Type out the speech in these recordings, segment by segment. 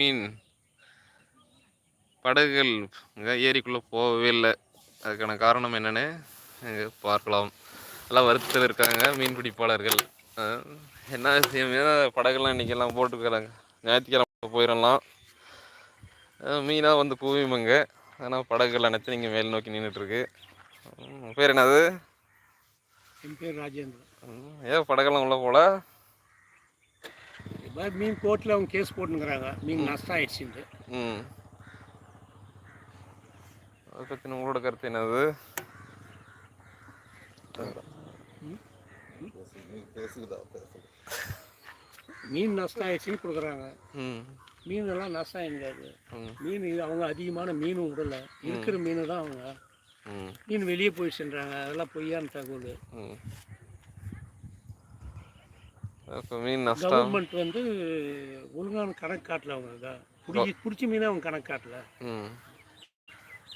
மீன் படகுகள் ஏரிக்குள்ளே போகவே இல்லை. அதுக்கான காரணம் என்னன்னு பார்க்கலாம். எல்லாம் வருத்தத்தில் இருக்காங்க மீன் பிடிப்பாளர்கள். என்ன விஷயம் படகுலாம் இன்றைக்கெல்லாம் போட்டுக்கிறாங்க. ஞாயிற்றுக்கிழமை போயிடலாம் மீனாக வந்து குவியுமுங்க ஆனால் படகுகள் அனைத்தும் இங்கே மேல் நோக்கி நின்றுட்டுருக்கு பேர் என்னது? என் பேர் ராஜேந்திரன். ஏன் படகெல்லாம் உள்ளே போல? இப்போ மீன் கோர்ட்டில் அவங்க கேஸ் போட்டுங்கிறாங்க மீன் நஷ்டம் ஆயிடுச்சுன்ட்டு ம். அதை பற்றி உங்களோட கருத்து என்னது? மீன் நஷ்டம் ஆயிடுச்சுன்னு கொடுக்குறாங்க. ம். மீன் எல்லாம் நஷ்டம் ஆயிருக்காது மீன் இது அவங்க அதிகமான மீனும் விடல. இருக்கிற மீன் தான் அவங்க. ம். மீன் வெளியே போயிடுச்சுன்றாங்க அதெல்லாம் பொய்யான தகவல் ம் இப்போ மீன் நஷ்டம் கவர்மெண்ட் வந்து ஒழுங்கான கணக்கு காட்டல அவங்க பிடிச்சி பிடிச்ச மீனை அவங்க கணக்கு காட்டல. ம்.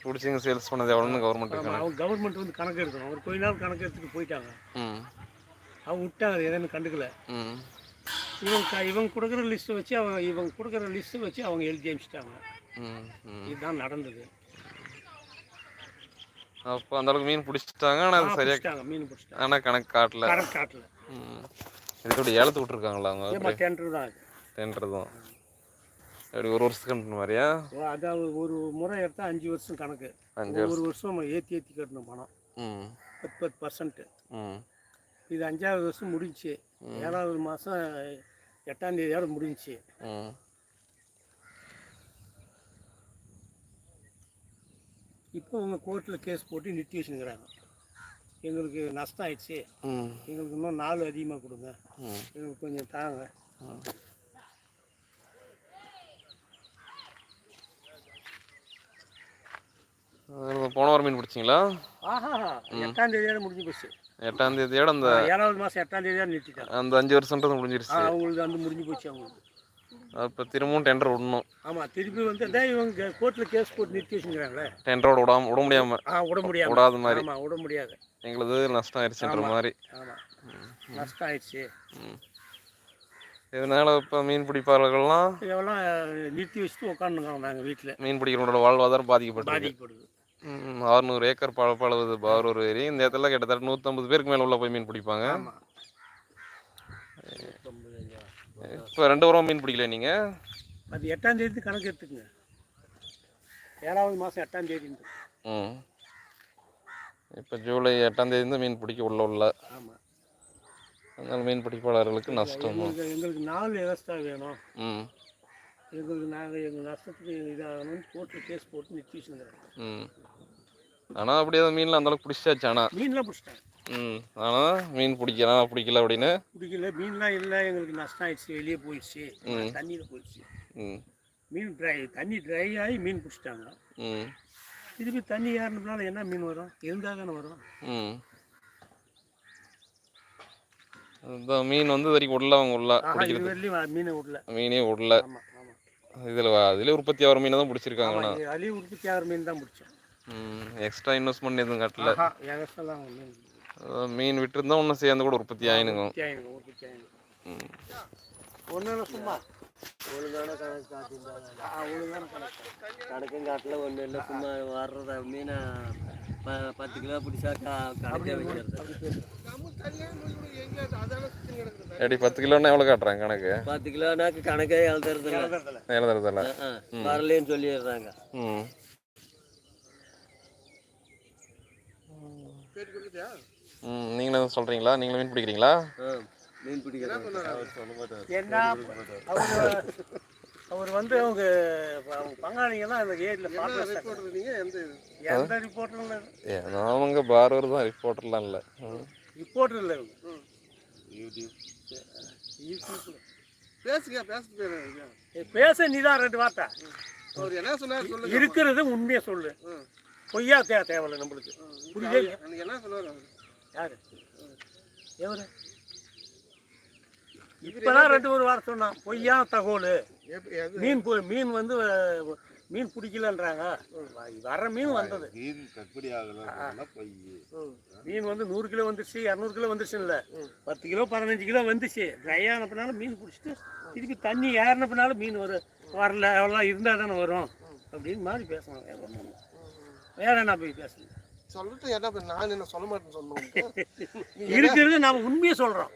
பிடிச்சிங்க சேல்ஸ் பண்ணது எவ்வளோன்னு கவர்மெண்ட் அவங்க கவர்மெண்ட் வந்து கணக்கு எடுக்கணும். அவர் கொஞ்ச நாள் கணக்கு எடுத்துட்டு போயிட்டாங்க. ம். அவங்க விட்டாங்க அது எதுன்னு கண்டுக்கல. ம். இவங்க இவங்க கொடுக்குற லிஸ்ட்டை வச்சு அவங்க இவங்க கொடுக்குற லிஸ்ட்டை வச்சு அவங்க எழுதி ம் இதுதான் நடந்தது. அப்போ அந்த அளவுக்கு மீன் பிடிச்சிட்டாங்க ஆனால் அது சரியாக மீன் பிடிச்சிட்டாங்க. ஆனால் கணக்கு காட்டல. கணக்கு காட்டல. ம் இதுக்கூட ஏலத்து விட்ருக்காங்களா அவங்க? டெண்டர் தான் தான் எப்படி ஒரு வருஷத்துக்கு மாதிரியா? அதாவது ஒரு முறை எடுத்தால் அஞ்சு வருஷம் கணக்கு. அஞ்சு ஒவ்வொரு வருஷம். நம்ம ஏற்றி ஏற்றி கட்டணும் பணம். பத்து பத்து பர்சன்ட்டு இது அஞ்சாவது வருஷம் முடிஞ்சுச்சு ஏழாவது மாதம் எட்டாம் தேதியோட முடிஞ்சுச்சு இப்போ அவங்க கோர்ட்டில் கேஸ் போட்டு நிறுத்தி வச்சுங்கிறாங்க எங்களுக்கு நஷ்டம் ஆயிடுச்சு எங்களுக்கு இன்னும் நாலு அதிகமாக கொடுங்க. எங்களுக்கு கொஞ்சம் தாங்க. போன வாரம் மீன் பிடிச்சிங்களா? ஆஹா எட்டாம் தேதியோட முடிஞ்சு போச்சு. எட்டாம் தேதியோட அந்த ஏழாவது மாதம் எட்டாம் தேதியோட நிறுத்திட்டாங்க. அந்த அஞ்சு வருஷன்றது ஆ, முடிஞ்சிருச்சு அவங்களுக்கு வந்து முடிஞ்சு போச்சு அவங்களுக்கு. அப்போ திரும்பவும் டெண்டர் விடணும். ஆமாம் திருப்பி வந்து அதான் இவங்க கோர்ட்டில் கேஸ் போட்டு நிறுத்தி வச்சுங்கிறாங்களே டெண்டரோட விடாம விட முடியாம. ஆ விட முடியாது விடாத மாதிரி. ஆமாம் விட முடியாது. எங்களுது நஷ்டம் ஆயிடுச்சுன்ற மாதிரி. ஆமாம் நஷ்டம் ஆயிடுச்சு. இதனால இப்போ மீன் பிடிப்பாளர்கள்லாம்? இதெல்லாம் நிறுத்தி வச்சுட்டு உட்காந்துங்க நாங்கள் வீட்டில் மீன் பிடிக்கிறவங்களோட வாழ்வாதாரம் பாதிக்கப்பட்டிருக்கு. பாதிக்கப்படுது. ம், அறுநூறு ஏக்கர் பழப்பளவுது பாரூர் ஏரி. இந்த இடத்துல கிட்டத்தட்ட நூற்றம்பது பேருக்கு மேலே உள்ள போய் மீன் பிடிப்பாங்க. இப்போ ரெண்டு வாரம் மீன் பிடிக்கல நீங்கள் அது எட்டாம் தேதி கணக்கு எடுத்துக்கங்க. ஏழாவது மாதம் எட்டாம் தேதி ம். இப்போ ஜூலை எட்டாம் தேதி மீன் பிடிக்க உள்ள உள்ள. ஆமாம் அதனால மீன் பிடிப்பாளர்களுக்கு நஷ்டம். எங்களுக்கு நாலு விவசாய வேணும். ம். எங்களுக்கு நாங்கள் எங்கள் நஷ்டத்துக்கு இதாகணும்னு கோர்ட்டில் கேஸ் போட்டு நிறுத்தி வச்சுருந்தாங்க ம். ஆனால் அப்படியே அந்த மீன்லாம் அந்தளவுக்கு பிடிச்சாச்சு ஆனால் மீன்லாம் பிடிச்சிட்டாங்க. ம் ஆனால் மீன் பிடிக்கலாம் பிடிக்கல அப்படின்னு? பிடிக்கல. மீன்லாம் இல்லை. எங்களுக்கு நஷ்டம் ஆயிடுச்சு வெளியே போயிடுச்சு. தண்ணியில் போயிடுச்சு. ம். மீன் ட்ரை தண்ணி ட்ரை ஆகி மீன் பிடிச்சிட்டாங்க. ம். திருப்பி தண்ணி ஏறினதுனால என்ன மீன் வரும்? இருந்தால் தானே வரும்? ம். அதுதான் மீன் வந்து வரைக்கும் விடல அவங்க உள்ள பிடிக்கிறது மீனை விடல மீனே விடல இதில் அதிலே உற்பத்தி ஆகிற மீனை தான் பிடிச்சிருக்காங்க ஆமாம் ஆனால் இது அழி உற்பத்தி ஆகிற மீன் தான் பிடிச்சோம். ம் எக்ஸ்ட்ரா இன்வெஸ்ட்மெண்ட் எதுவும் கட்டல. ஆஹா எகஸ்ட்ரெல்லாம் மீன் விட்டுருந்தா இன்னும் சேர்ந்து கூட உற்பத்தி ஆயினுங்க. ஒன்றும் சும்மா. ஒழுங்கான கணக்கு காட்டியிருந்தாங்க. ஆ ஒழுங்கான கணக்கு. கணக்கும் காட்டில் ஒன்றும் இல்லை. சும்மா வர்றத மீனை ப பத்து கிலோ பிடிச்சா கா கணக்கே வைக்கிறது. எப்படி பத்து கிலோன்னா எவ்வளோ காட்டுறாங்க கணக்கு? பத்து கிலோனாக்கு கணக்கே எழுதுறது இல்லை. எழுதுறதில்ல. வரலேன்னு சொல்லிடுறாங்க. ம். ம் நீங்களும் சொல்கிறீங்களா நீங்களும் மீன் பிடிக்கிறீங்களா? மீன் பிடிக்கிறது என்ன அவர் அவர் வந்து அவங்க பங்காளிங்க தான் அந்த ஏரியில் பார்த்து எந்த ரிப்போர்ட்டரும் இல்லை ஏன்னா அவங்க பார்வர் தான் ரிப்போர்ட்டர்லாம் இல்லை. ம். ரிப்போர்ட்டர் இல்லை இவங்க பேசுங்க பேச ஏய், பேச நீ தான் ரெண்டு வார்த்தை. அவர் என்ன சொன்னார் சொல்லுங்க. இருக்கிறது உண்மையை சொல்லு. பொய்யா தே தேவையில்லை நம்மளுக்கு. புரியுதே என்ன சொல்லுவார் யாரு? எவரு? இப்பதான் ரெண்டு ஒரு வாரம் சொன்னான் பொய்யா தகவல். மீன் மீன் வந்து மீன் பிடிக்கலன்றாங்க. வர மீன் வந்தது. மீன் கட்டுப்படி மீன் வந்து நூறு கிலோ வந்துருச்சு இரநூறு கிலோ வந்துருச்சு இல்லை பத்து கிலோ பதினஞ்சு கிலோ வந்துச்சு. ட்ரை ஆனப்பினால மீன் பிடிச்சிட்டு திருப்பி தண்ணி ஏறினப்பினால மீன் வரும் வரல அவ்வளோ இருந்தால் தானே வரும் அப்படின்னு மாதிரி பேசணும். வேற என்ன போய் பேசணும் சொல்லிட்டு என்ன பண்ண நான் என்ன சொல்ல மாட்டேன்னு சொன்னோம் இருக்கிறது நாம உண்மையை சொல்றோம்.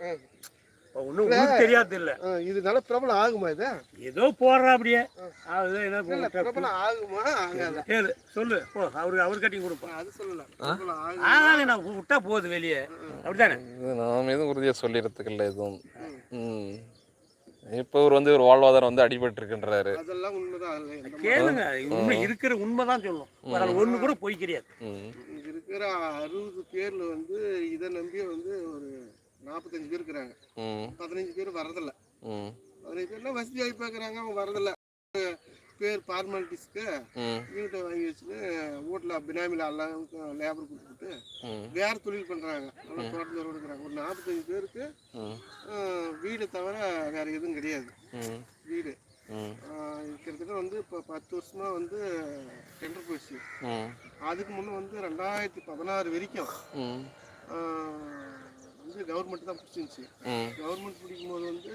ஒன்றும் தெரியாது இல்லை. இது நல்ல பிரபலம் ஆகுமா இது? ஏதோ போடுறா அப்படியே. பிரபலம் ஆகுமா? ஆகாதா? கேளு சொல்லு. போ அவருக்கு அவர் கட்டிங் கொடுப்போம். அது சொல்லல. பிரபலம் ஆகும்? ஆனாலே நான் விட்டா போகுது வெளியே. அப்படிதானே இது நாம் எதுவும் உறுதியாக சொல்லிடுறதுக்கு இல்லை எதுவும். ம். இப்போ அவர் வந்து ஒரு வாழ்வாதாரம் வந்து அடிபட்டு இருக்குன்றாரு அதெல்லாம் உண்மைதான். கேளுங்க உண்மை இருக்கிற உண்மை தான் சொல்லும் அதில் ஒன்று கூட பொய் கிடையாது. இருக்கிற அறுபது பேர்ல வந்து இதை நம்பி வந்து ஒரு நாற்பத்தஞ்சு பேர் இருக்கிறாங்க. பதினஞ்சு பேர் வரதில்ல. பதினஞ்சு பேர்லாம் வசதி வாய்ப்பு பார்க்குறாங்க அவங்க வரதில்ல. பேர் ஃபார்மாலிட்டிஸ்க்கு வீட்டை வாங்கி வச்சுட்டு வீட்டில் பினாமியில் எல்லாம் லேபர் கொடுத்துட்டு வேற தொழில் பண்ணுறாங்க நல்லா தோட்டத்தில் இருக்கிறாங்க. ஒரு நாற்பத்தஞ்சு பேருக்கு வீடு தவிர வேற எதுவும் கிடையாது. வீடு. கிட்டத்தட்ட வந்து இப்போ பத்து வருஷமா வந்து டெண்டர் போயிடுச்சு அதுக்கு முன்னே வந்து ரெண்டாயிரத்தி பதினாறு வரைக்கும் வந்து கவர்மெண்ட் தான் பிடிச்சிருந்துச்சு கவர்மெண்ட் பிடிக்கும்போது வந்து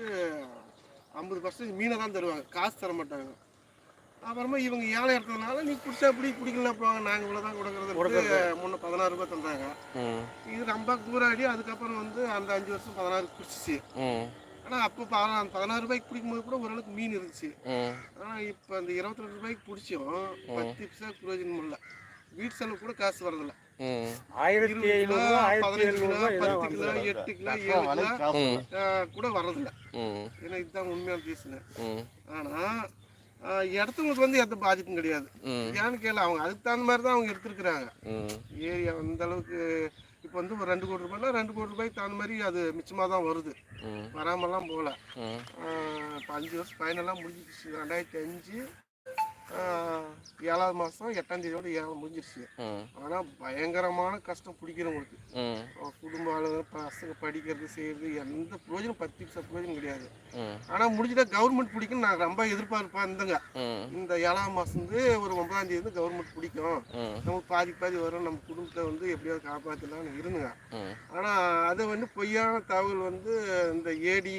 ஐம்பது பர்சன்ட் மீனை தான் தருவாங்க. காசு தர மாட்டாங்க அப்புறமா இவங்க ஏழை எடுத்ததுனால நீ பிடிச்சா பிடி பிடிக்கலாம் போவாங்க நாங்கள் இவ்வளோ தான் கொடுக்குறது முன்ன பதினாறு ரூபாய் தந்தாங்க. இது ரொம்ப கூறாடி அதுக்கப்புறம் வந்து அந்த அஞ்சு வருஷம் பதினாறு பிடிச்சிச்சு ம். ஆனால் அப்போ பதினாறு பதினாறு ரூபாய்க்கு பிடிக்கும்போது கூட ஓரளவுக்கு மீன் இருந்துச்சு. ம். ஆனால் இப்போ அந்த இருபத்தி ரெண்டு ரூபாய்க்கு பிடிச்சோம் பத்து பைசா பிரயோஜனம் இல்லை. வீட்டு செலவு கூட காசு வரதில்ல. ம். ஆயிரத்தி பதினஞ்சு கிலோ எழுநூறுவா பத்து கிலோ எட்டு கிலோ ஏழு கிலோ கூட வரதில்ல. ஏன்னா இதுதான் உண்மையான பேசுனேன். ம். ஆனால் இடத்துங்களுக்கு வந்து எந்த பாதிப்பும் கிடையாது. ஏன்னு கேளு அவங்க அதுக்கு தகுந்த மாதிரி தான் அவங்க எடுத்துருக்குறாங்க. ஏரியா அந்த அளவுக்கு இப்போ வந்து ஒரு ரெண்டு கோடி ரூபாய்னா ரெண்டு கோடி ரூபாய்க்கு தகுந்த மாதிரி அது மிச்சமாக தான் வருது. வராமலாம் போகல. இப்போ அஞ்சு வருஷம் ஃபைனலாக முடிஞ்சிடுச்சு. ரெண்டாயிரத்தி அஞ்சு ஏழாவது மாதம் எட்டாம் தேதியோட ஏழாவது முடிஞ்சிருச்சு. ம். ஆனால் பயங்கரமான கஷ்டம் பிடிக்கிறவங்களுக்கு. குடும்ப ஆளுங்க பசங்க படிக்கிறது செய்யறது எந்த பிரயோஜனம் பத்து நிமிஷம் பிரயோஜனம் கிடையாது. ம். ஆனால் முடிஞ்சிட்டா கவர்மெண்ட் பிடிக்கும் நான் ரொம்ப எதிர்பார்ப்பேன் இருந்தேங்க. இந்த ஏழாம் மாதம் வந்து ஒரு ஒன்பதாம் தேதி வந்து கவர்மெண்ட் பிடிக்கும். ம். நமக்கு பாதி பாதி வரும். நம்ம குடும்பத்தை வந்து எப்படியாவது காப்பாற்றலாம்னு இருந்துங்க. ம். ஆனால் அது வந்து பொய்யான தகவல் வந்து இந்த ஏடி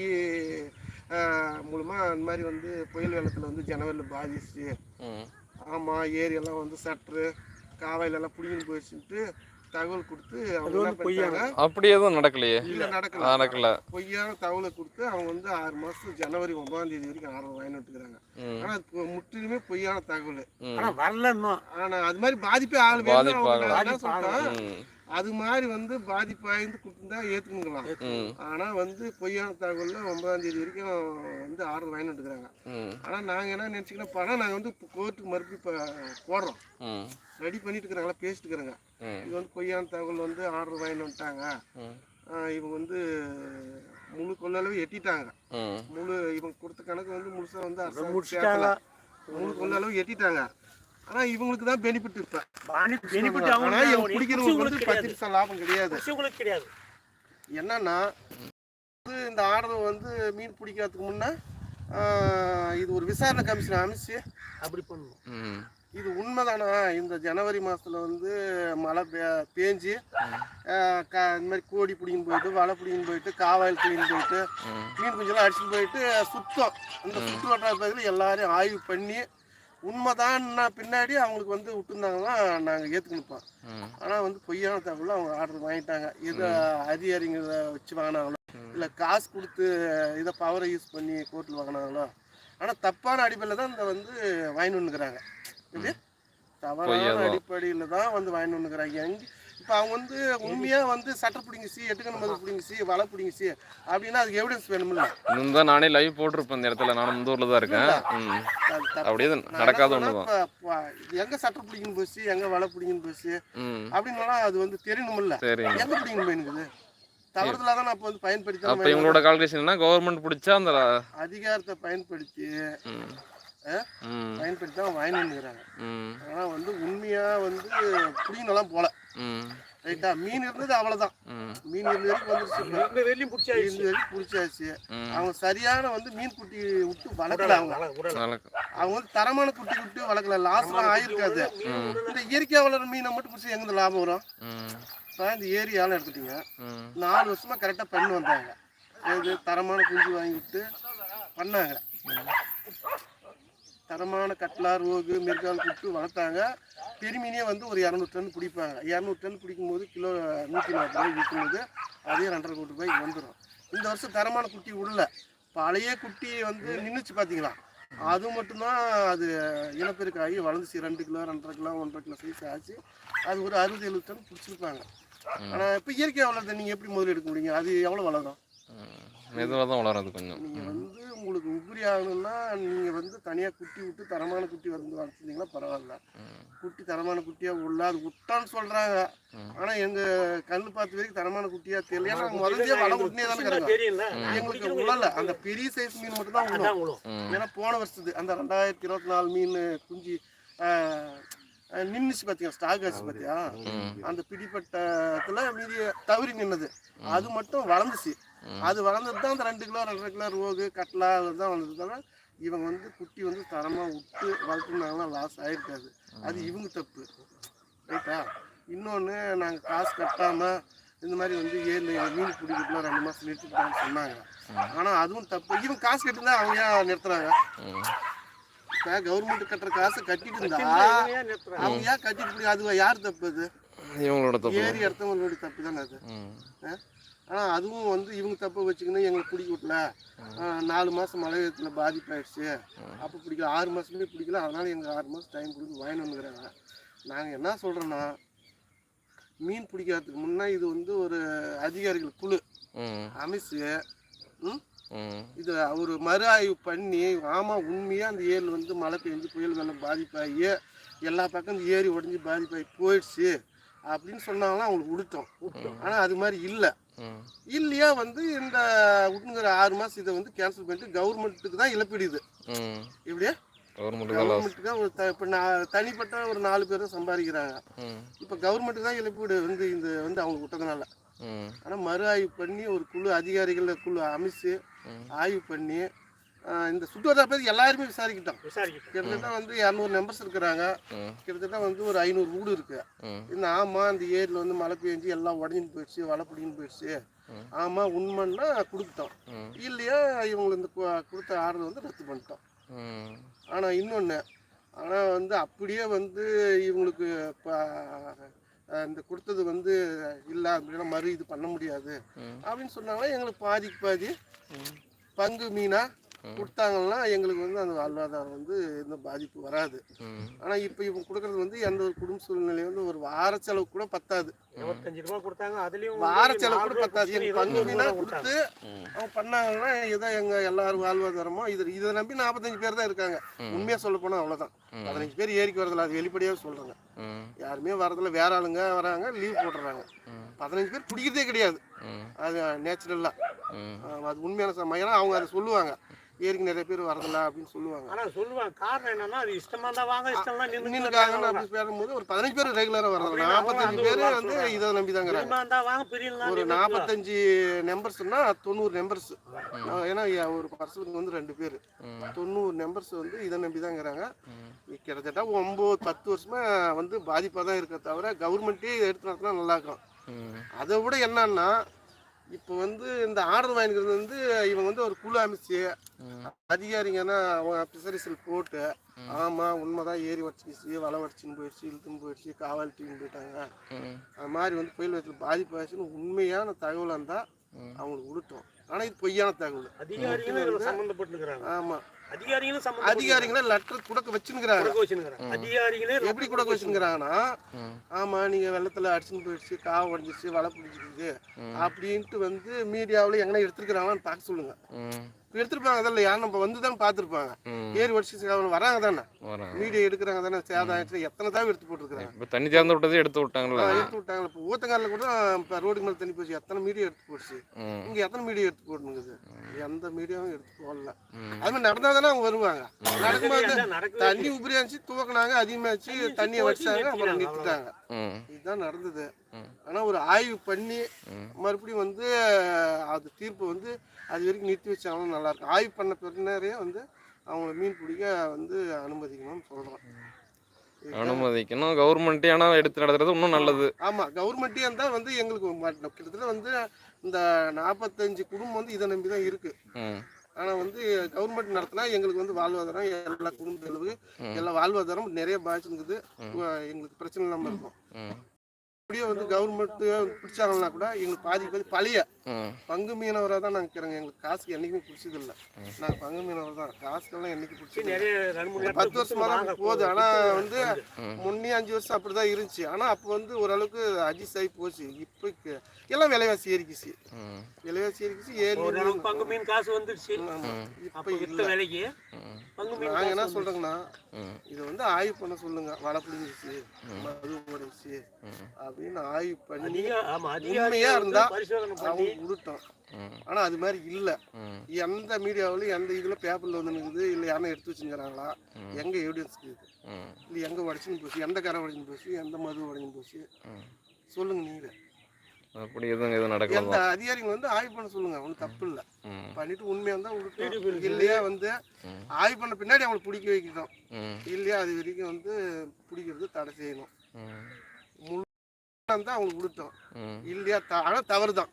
மூலமாக அந்த மாதிரி வந்து புயல் வெள்ளத்தில் வந்து ஜனவரியில் பாதிச்சு. ஆமாம் ஏரியெல்லாம் வந்து சட்ரு காவாயிலெல்லாம் பிடிங்கின்னு போயிடுச்சுன்ட்டு தகவல் கொடுத்து அவங்க பொய்யான அப்படி எதுவும் நடக்கலையே? இல்லை நடக்கல. நடக்கல. பொய்யான தகவலை கொடுத்து அவங்க வந்து ஆறு மாதம் ஜனவரி ஒன்பதாம் தேதி வரைக்கும் ஆர்வம் வாங்கி விட்டுக்கிறாங்க. ம். ஆனால் அது முற்றிலுமே பொய்யான தகவல். ஆனால் வரல இன்னும் ஆனால் அது மாதிரி பாதிப்பே ஆள் பாதிப்பு அது மாதிரி வந்து பாதிப்பாய்ந்து கொடுத்துருந்தா ஏற்றுக்கணுங்களாம் ம். ஆனால் வந்து பொய்யான தகவலில் ஒன்பதாம் தேதி வரைக்கும் வந்து ஆர்டர் வாங்கி விட்டுக்கிறாங்க ம். ஆனால் நாங்கள் என்ன நினச்சிக்கணும் பணம் நாங்கள் வந்து கோர்ட்டுக்கு மறுபடியும் இப்போ போடுறோம். ரெடி பண்ணிட்டு இருக்கிறாங்களா பேசிட்டு இருக்கிறாங்க. இது வந்து பொய்யான தகவல் வந்து ஆர்டர் வாங்கிட்டு வந்துட்டாங்க. இவங்க வந்து முழு கொள்ளளவு எட்டிட்டாங்க. முழு இவங்க கொடுத்த கணக்கு வந்து முழுசாக வந்து. முழு கொள்ளளவு எட்டிட்டாங்க. ஆனால் இவங்களுக்கு தான் பெனிஃபிட் இப்போ. பெனிஃபிட் ஆனால் இவங்க வந்து பத்து நிமிஷம் லாபம் கிடையாது. கிடையாது. என்னன்னா வந்து இந்த ஆர்டர் வந்து மீன் பிடிக்கிறதுக்கு முன்னே இது ஒரு விசாரணை கமிஷன் அமைச்சு அப்படி பண்ணணும். ம். இது உண்மைதானா? இந்த ஜனவரி மாதத்தில் வந்து மழை பே பேஞ்சு க இந்த மாதிரி கோடி பிடிங்கின்னு போயிட்டு வலை பிடிங்கின்னு போயிட்டு காவாயில் பிடிங்கின்னு போயிட்டு மீன் குஞ்செல்லாம் அடிச்சுட்டு போயிட்டு சுத்தம். அந்த சுற்று வட்டார பகுதியில் எல்லாரையும் ஆய்வு பண்ணி உண்மைதான்னா பின்னாடி அவங்களுக்கு வந்து விட்டுருந்தாங்கன்னா நாங்கள் ஏற்றுக்கணுப்போம் ஆனால் வந்து பொய்யான தகவல் அவங்க ஆர்டர் வாங்கிட்டாங்க. எதை அதிகாரிங்களை வச்சு வாங்கினாங்களோ இல்லை காசு கொடுத்து இதை பவரை யூஸ் பண்ணி கோர்ட்டில் வாங்கினாங்களோ ஆனால் தப்பான அடிப்படையில் தான் இந்த வந்து வாங்கி வந்துக்கிறாங்க இது தவறான. அடிப்படையில் தான் வந்து வாங்கி வந்துக்கிறாங்க எங்க இப்போ அவங்க வந்து உண்மையாக வந்து சட்டை பிடிங்கிச்சு எட்டுக்கணு மது பிடிங்கிச்சு வலை பிடிங்கிச்சு அப்படின்னா அதுக்கு எவிடன்ஸ் வேணுமில்ல. இன்னும் தான் நானே லைவ் போட்டிருப்பேன் இந்த இடத்துல. நானும் இந்த ஊரில் தான் இருக்கேன். அப்படியே நடக்காத ஒன்று தான் எங்க சட்டை பிடிங்கன்னு போச்சு எங்க வலை பிடிங்கன்னு போச்சு அப்படின்னா அது வந்து தெரியணுமில்ல. சரிங்க எங்க பிடிங்கன்னு போயிருக்குது தவறுதலா தான் அப்போ வந்து பயன்படுத்தி அப்போ இவங்களோட கால்குலேஷன் என்ன? கவர்மெண்ட் பிடிச்சா அந்த அதிகாரத்தை பயன்படுத்தி பயன்படுத்தி தான் வாங்கி வந்துக்கிறாங்க. ஆனால் வந்து உண்மையா வந்து பிடிங்கலாம் போல. ரைட்டா? மீன் இருந்தது அவ்வளவுதான். ம். மீன் இருந்த வரைக்கும் வந்துருச்சு. இந்த வெளியும் பிடிச்சாச்சு. வரைக்கும் பிடிச்சாச்சு. அவங்க சரியான வந்து மீன் குட்டி விட்டு வளர்க்கல அவங்க. அவங்க வந்து தரமான குட்டி விட்டு வளர்க்கல. லாஸ்லாம் ஆயிருக்காது. இந்த இயற்கையாக வளர மீனை மட்டும் பிடிச்சி எங்க லாபம் வரும்? இப்போ இந்த ஏரியாவில் எடுத்துட்டீங்க. நாலு வருஷமா கரெக்டாக பண்ணி வந்தாங்க. இது தரமான குஞ்சு வாங்கி விட்டு பண்ணாங்க தரமான கட்லார் ரோகு மிருகால் கூப்பிட்டு வளர்த்தாங்க. பெருமீனே வந்து ஒரு இரநூறு டன் பிடிப்பாங்க. இரநூறு டன் பிடிக்கும்போது கிலோ நூற்றி நாற்பது ரூபாய் விற்கும்போது அதே ரெண்டரை கோடி ரூபாய்க்கு வந்துடும் இந்த வருஷம் தரமான குட்டி விடல பழைய குட்டி வந்து நின்றுச்சு பார்த்தீங்களா அது மட்டும்தான் அது இனப்பெருக்காகி வளர்ந்துச்சு. ரெண்டு கிலோ ரெண்டரை கிலோ ஒன்றரை கிலோ சைஸ் ஆச்சு. அது ஒரு அறுபது எழுபது டன் பிடிச்சிருப்பாங்க. ஆனால் இப்போ இயற்கை வளர்த்த நீங்கள் எப்படி முதல் எடுக்க முடியுங்க அது எவ்வளோ வளரும்? மெதுவாக தான் வளரும் அது கொஞ்சம். நீங்கள் வந்து உங்களுக்கு உபரி ஆகணும்னா நீங்கள் வந்து தனியாக குட்டி விட்டு தரமான குட்டி வந்து வளர்த்துருந்தீங்கன்னா பரவாயில்ல. குட்டி தரமான குட்டியாக உள்ள அது விட்டான்னு சொல்கிறாங்க ஆனால் எங்கள் கண்ணு பார்த்த வரைக்கும் தரமான குட்டியாக தெரியல. ஏன்னா முதல்ல வள விட்டுனே தானே கிடக்கும் எங்களுக்கு உழல அந்த பெரிய சைஸ் மீன் மட்டும் தான் உழும். ஏன்னா போன வருஷத்து அந்த ரெண்டாயிரத்தி இருபத்தி நாலு மீன் குஞ்சு நின்னுச்சு பார்த்தீங்க ஸ்டாக் ஆச்சு பார்த்தியா அந்த பிடிப்பட்டத்துல மீதி தவறி நின்னது. அது மட்டும் வளர்ந்துச்சு. அது வளர்ந்தது தான் அந்த ரெண்டு கிலோ ரெண்டரை கிலோ ரோகு கட்லா தான் வளர்ந்தது தவிர இவங்க வந்து குட்டி வந்து தரமாக விட்டு வளர்த்துனாங்கன்னா லாஸ் ஆயிருக்காது. அது இவங்க தப்பு. ரைட்டா இன்னொன்று நாங்கள் காசு கட்டாமல் இந்த மாதிரி வந்து ஏழு மீன் பிடிக்கிறதுல ரெண்டு மாதம் நிறுத்திட்டான்னு சொன்னாங்க. ஆனால் அதுவும் தப்பு. இவங்க காசு கட்டிருந்தா அவங்க ஏன் நிறுத்துறாங்க? ம். இப்போ கவர்மெண்ட் கட்டுற காசு கட்டிட்டு இருந்தா? அவங்க ஏன் கட்டிட்டு அது யார் தப்பு அது? இவங்களோட தப்பு ஏறி எடுத்தவங்களோட தப்பு தானே அது? ம். ஆனால் அதுவும் வந்து இவங்க தப்பை வச்சுக்கின்னு எங்களுக்கு பிடிக்க விடல நாலு மாதம் மழை வெள்ளத்தில் பாதிப்பாயிடுச்சு. அப்போ பிடிக்கல. ஆறு மாதமே பிடிக்கல. அதனால எங்களுக்கு ஆறு மாதம் டைம் கொடுத்து வாங்கிட்டு வந்துக்கிறாங்க. நாங்கள் என்ன சொல்கிறோன்னா மீன் பிடிக்கிறதுக்கு முன்னே இது வந்து ஒரு அதிகாரிகள் குழு. அமைச்சு இது அவர் மறு ஆய்வு பண்ணி ஆமாம் உண்மையாக அந்த ஏரியில் வந்து மழை பெஞ்சு புயல் வெள்ளம் பாதிப்பாகி எல்லா பக்கம் இந்த ஏரி உடஞ்சி பாதிப்பாகி போயிடுச்சு அப்படின்னு சொன்னாங்கன்னா அவங்களுக்கு விடுட்டோம் ஆனால் அது மாதிரி இல்லை. இல்லையா வந்து இந்த விட்டுங்கிற ஆறு மாதம் இதை வந்து கேன்சல் பண்ணிட்டு கவர்மெண்ட்டுக்கு தான் இழப்பீடு இது. இப்படியே? கவர்மெண்ட் கவர்மெண்ட்டுக்கு இப்போ நான் தனிப்பட்ட ஒரு நாலு பேர் தான் சம்பாதிக்கிறாங்க. இப்போ கவர்மெண்ட்டுக்கு தான் இழப்பீடு வந்து இந்த வந்து அவங்களுக்கு விட்டதுனால ம். ஆனால் மறு ஆய்வு பண்ணி ஒரு குழு அதிகாரிகள் குழு அமைச்சு. ஆய்வு பண்ணி இந்த சுற்றுவட்டார பேர் எல்லாருமே விசாரிக்கிட்டோம். விசாரிக்கிட்டு. கிட்டத்தட்ட வந்து இரநூறு மெம்பர்ஸ் இருக்கிறாங்க. கிட்டத்தட்ட வந்து ஒரு ஐநூறு வீடு இருக்கு. இந்த ஆமாம் இந்த ஏரியில் வந்து மழை பெஞ்சு எல்லாம் உடஞ்சின்னு போயிடுச்சு வலை பிடின்னு போயிடுச்சு. ம். ஆமாம் உண்மைன்னா கொடுத்துட்டோம். ம் இல்லையா இவங்களுக்கு இந்த கு- கொடுத்த ஆர்டர் வந்து ரத்து பண்ணிட்டோம். ஆனால் இன்னொன்று ஆனால் வந்து அப்படியே வந்து இவங்களுக்கு இந்த கொடுத்தது வந்து இல்லை அப்படின்னா மறு இது பண்ண முடியாது. அப்படின்னு சொன்னாங்கன்னா எங்களுக்கு பாதிக்கு பாதி. பங்கு மீனாக கொடுத்தாங்கன்னா எங்களுக்கு வந்து அந்த வாழ்வாதாரம் வந்து எந்த பாதிப்பு வராது. ம். ஆனால் இப்போ இவங்க கொடுக்கறது வந்து எந்த ஒரு குடும்ப சூழ்நிலையும் வந்து ஒரு வார செலவு கூட பத்தாது. இருபத்தஞ்சு ரூபா கொடுத்தாங்க அதுலயும் வார செலவு கூட பத்தாது. ரூபா கொடுத்து அவங்க பண்ணாங்கன்னா ஏதோ எங்க எல்லாரும் வாழ்வாதாரமோ இது இதை நம்பி நாற்பத்தஞ்சு பேர் தான் இருக்காங்க. உண்மையா சொல்ல போனா அவ்வளவுதான். ம். பதினஞ்சு பேர் ஏறிக்கு வரதில்ல அது வெளிப்படையாக சொல்றாங்க. யாருமே வரதில்ல. வேற ஆளுங்க வராங்க லீவ் போட்டுறாங்க. பதினஞ்சு பேர் பிடிக்கிறதே கிடையாது. அது நேச்சுரலா ம் அது உண்மையான சமயம் அவங்க அதை சொல்லுவாங்க. ஏரிக்கு நிறைய பேர் வரதில்ல அப்படின்னு சொல்லுவாங்க. ஆனா சொல்லுவாங்க. காரணம் என்னன்னா அது இஷ்டமா தான் வாங்க இஷ்டம்லாம் நின்று நின்னுக்காங்கன்னு அப்படி பேசும்போது ஒரு பதினஞ்சு பேர் ரெகுலரா வரதில்ல. நாற்பத்தஞ்சு பேர் வந்து இதை நம்பி வாங்க பிரியலாம் ஒரு நாற்பத்தஞ்சு நம்பர்ஸ்னா தொண்ணூறு நம்பர்ஸ் ஏன்னா ஒரு பர்சனுக்கு வந்து ரெண்டு பேர். தொண்ணூறு நம்பர்ஸ் வந்து இதை நம்பி தாங்கிறாங்க. கிட்டத்தட்ட ஒம்பது பத்து வருஷமா வந்து பாதிப்பாக தான் இருக்க தவிர கவர்மெண்ட்டே இதை எடுத்து நடத்தினா நல்லா இருக்கும் ம். அதை விட என்னன்னா இப்போ வந்து இந்த ஆர்டர் வாங்கிக்கிறது வந்து இவங்க வந்து ஒரு குழு அமைச்சு அதிகாரிங்கன்னா அவங்க பிசரிசல் போட்டு ஆமாம் உண்மைதான் ஏரி வடிச்சிச்சு வலை வடிச்சுன்னு போயிடுச்சு இழுத்துன்னு போயிடுச்சு காவல் டீம் போயிட்டாங்க அது மாதிரி வந்து புயல் வெள்ளத்தில் பாதிப்பு ஆச்சுன்னு உண்மையான தகவலாக இருந்தால். அவங்களுக்கு விடுட்டோம் ஆனால் இது பொய்யான தகவல். அதிகாரிகளும் இதுல சம்பந்தப்பட்டிருக்கிறாங்க. ஆமாம் அதிகாரிகளும் அதிகாரிகளை லெட்டர் கொடுக்க வச்சுருக்கிறாங்க அதிகாரிகளே எப்படி கொடுக்க வச்சுருக்கிறாங்கன்னா ம். ஆமாம் நீங்கள் வெள்ளத்தில் அடிச்சுன்னு போயிடுச்சு காவு உடஞ்சிச்சு வலை பிடிச்சிருக்கு. அப்படின்ட்டு வந்து மீடியாவில் எங்கன்னா எடுத்துருக்கிறாங்களான்னு பார்க்க சொல்லுங்கள் ம். எடுத்துருப்பாங்க அதில் யார் நம்ம வந்து தான் பார்த்துருப்பாங்க. ம். ஏரி உடச்சி வராங்க தானே. மீடியா எடுக்கிறாங்க தானே சேதம் ஆயிடுச்சு எத்தனை தான் எடுத்து போட்டுருக்காங்க இப்போ தண்ணி திறந்து விட்டதே எடுத்து விட்டாங்களா. எடுத்து விட்டாங்க இப்போ ஊத்தங்காலில் கூட இப்போ ரோடுக்கு மேலே தண்ணி போச்சு எத்தனை மீடியா எடுத்து போடுச்சு ம். இங்கே எத்தனை மீடியா எடுத்து போடணுங்குது. எந்த மீடியாவும் எடுத்து போடல. அது மாதிரி நடந்தால் தானே அவங்க வருவாங்க. நடக்கும்போது தண்ணி உபரியாச்சு தூக்குனாங்க அதிகமாச்சு தண்ணியை வச்சாங்க அப்புறம் நிறுத்திட்டாங்க இதுதான் நடந்தது. ஆனால் ஒரு ஆய்வு பண்ணி. மறுபடியும் வந்து அது தீர்ப்பு வந்து அது வரைக்கும் நிறுத்தி வச்சாலும் நல்லா இருக்கும். ஆய்வு பண்ண பிறகுனரே வந்து அவங்கள மீன் பிடிக்க வந்து அனுமதிக்கணும்னு சொல்கிறோம் அனுமதிக்கணும். கவர்மெண்ட்டே ஆனால் எடுத்து நடத்துறது இன்னும் நல்லது. ஆமாம் கவர்மெண்ட்டே இருந்தால் வந்து எங்களுக்கு கிட்டத்தட்ட வந்து இந்த நாற்பத்தஞ்சு குடும்பம் வந்து இதை நம்பி தான் இருக்குது ஆனால் வந்து கவர்மெண்ட் நடத்தினா எங்களுக்கு வந்து வாழ்வாதாரம் எல்லா குடும்ப செலவு எல்லா வாழ்வாதாரம் நிறைய பாதிச்சுருக்குது எங்களுக்கு பிரச்சனை இல்லாமல் இருக்கும். அப்படியே வந்து கவர்மெண்ட் பிடிச்சாங்கன்னா கூட எங்களுக்கு பாதி பாதி பழைய பங்கு மீனவராக தான் நாங்கள் இருக்கிறோங்க எங்களுக்கு காசுக்கு என்றைக்குமே பிடிச்சதில்ல நாங்கள் பங்கு மீனவர் தான். காசுக்கெல்லாம் என்னைக்கு பிடிச்சது நிறைய பத்து வருஷமா தான் போகுது. ஆனால் வந்து முன்னே அஞ்சு வருஷம் அப்படி தான் இருந்துச்சு. ஆனால் அப்போ வந்து ஓரளவுக்கு அட்ஜஸ்ட் ஆகி போச்சு. இப்போ எல்லாம் விலைவாசி ஏறிக்குச்சு. விலைவாசி ஏறிக்குச்சு. ஏறி பங்கு மீன் காசு வந்துடுச்சு இப்போ இல்லை. விலைக்கு ம். பங்கு மீன் நாங்கள் என்ன ம். இதை வந்து ஆய்வு பண்ண சொல்லுங்க. வலை பிடிங்கிச்சு மது உடைச்சு அப்படின்னு ஆய்வு பண்ணி உண்மையா இருந்தா அவங்க விட்டுட்டோம் ம். ஆனால் அது மாதிரி இல்லை. எந்த மீடியாவிலும் எந்த இதில் பேப்பரில் வந்து நிற்குது இல்லை யாரும் எடுத்து வச்சுங்கிறாங்களா? எங்கே எவிடன்ஸ் இருக்குது இல்லை எங்கே உடச்சின்னு போச்சு எந்த கரை உடஞ்சின்னு போச்சு எந்த மது உடஞ்சின்னு போச்சு? சொல்லுங்க நீங்களே அப்படி எதுவும் எதுவும் நடக்கல எந்த அதிகாரிகள் வந்து ஆய்வு பண்ண சொல்லுங்க ஒன்றும் தப்பு இல்லை. பண்ணிட்டு உண்மையாக இருந்தால் விட்டுட்டோம் இல்லையா வந்து. ஆய்வு பண்ண பின்னாடி அவங்களை பிடிக்க வைக்கணும். இல்லையா அது வரைக்கும் வந்து பிடிக்கிறது தடை செய்யணும். இருந்தால் அவங்களுக்கு விட்டுட்டோம் ம். இல்லையா த ஆனால் தவறு தான்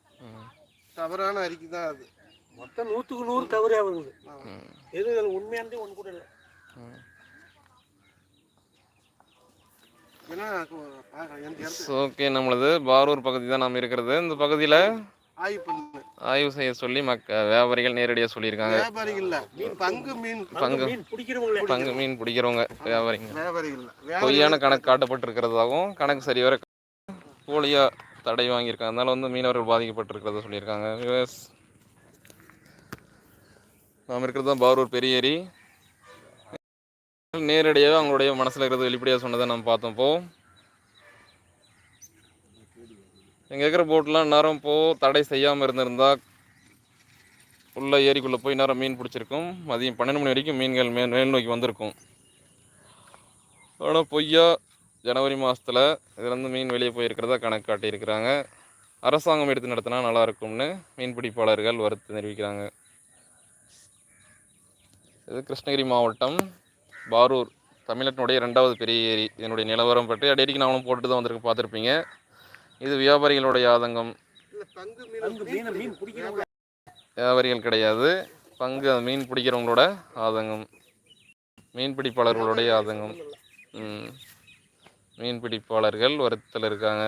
தவறான அறிக்கை தான் அது. மொத்தம் நூத்துக்கு நூறு தவறே வருது ம். எது உண்மையானதே ஒண்ணு கூட இல்லை. ஓகே நம்மளது பாரூர் பகுதி தான் நாம் இருக்கிறது. இந்த பகுதியில் ஆய்வு செய்ய சொல்லி மக்க வியாபாரிகள் நேரடியாக சொல்லியிருக்காங்க. பங்கு மீன் பங்கு மீன் பிடிக்கிறவங்களே. பங்கு மீன் பிடிக்கிறவங்க வியாபாரிகள் இல்ல. பொய்யான கணக்கு காட்டப்பட்டிருக்கிறதாகவும் கணக்கு சரிவர போலியாக தடை வாங்கியிருக்காங்க. அதனால் வந்து மீனவர்கள் பாதிக்கப்பட்டிருக்கிறத சொல்லியிருக்காங்க. வியூவர்ஸ், நாம் இருக்கிறது தான் பாரூர் பெரிய ஏரி நேரடியாக அவங்களுடைய மனசில் இருக்கிறது வெளிப்படையாக சொன்னதை நம்ம பார்த்தோம். இப்போ இங்கே இருக்கிற போட்லாம் நேரம் போ. தடை செய்யாமல் இருந்திருந்தால் உள்ள ஏரிக்குள்ளே போய் நேரம் மீன் பிடிச்சிருக்கும். மதியம் பன்னெண்டு மணி வரைக்கும் மீன்கள் மேல் மேல் நோக்கி வந்திருக்கும். ஆனால் பொய்யா ஜனவரி மாதத்தில் இதுலேருந்து மீன் வெளியே போயிருக்கிறதா கணக்கு காட்டியிருக்கிறாங்க. அரசாங்கம் எடுத்து நடத்தினா நல்லா இருக்கும்னு மீன்பிடிப்பாளர்கள் வருத்தம் தெரிவிக்கிறாங்க. இது கிருஷ்ணகிரி மாவட்டம் பாரூர் தமிழ்நாட்டினுடைய ரெண்டாவது பெரிய ஏரி. இதனுடைய நிலவரம் பற்றி அடிக்கடி நாங்களும் போட்டு தான் வந்திருக்கு பார்த்துருப்பீங்க. இது வியாபாரிகளுடைய ஆதங்கம். வியாபாரிகள் கிடையாது. பங்கு மீன் பிடிக்கிறவங்களோட ஆதங்கம். மீன்பிடிப்பாளர்களுடைய ஆதங்கம். ம். மீன்பிடிப்பாளர்கள் வருத்தத்தில் இருக்காங்க.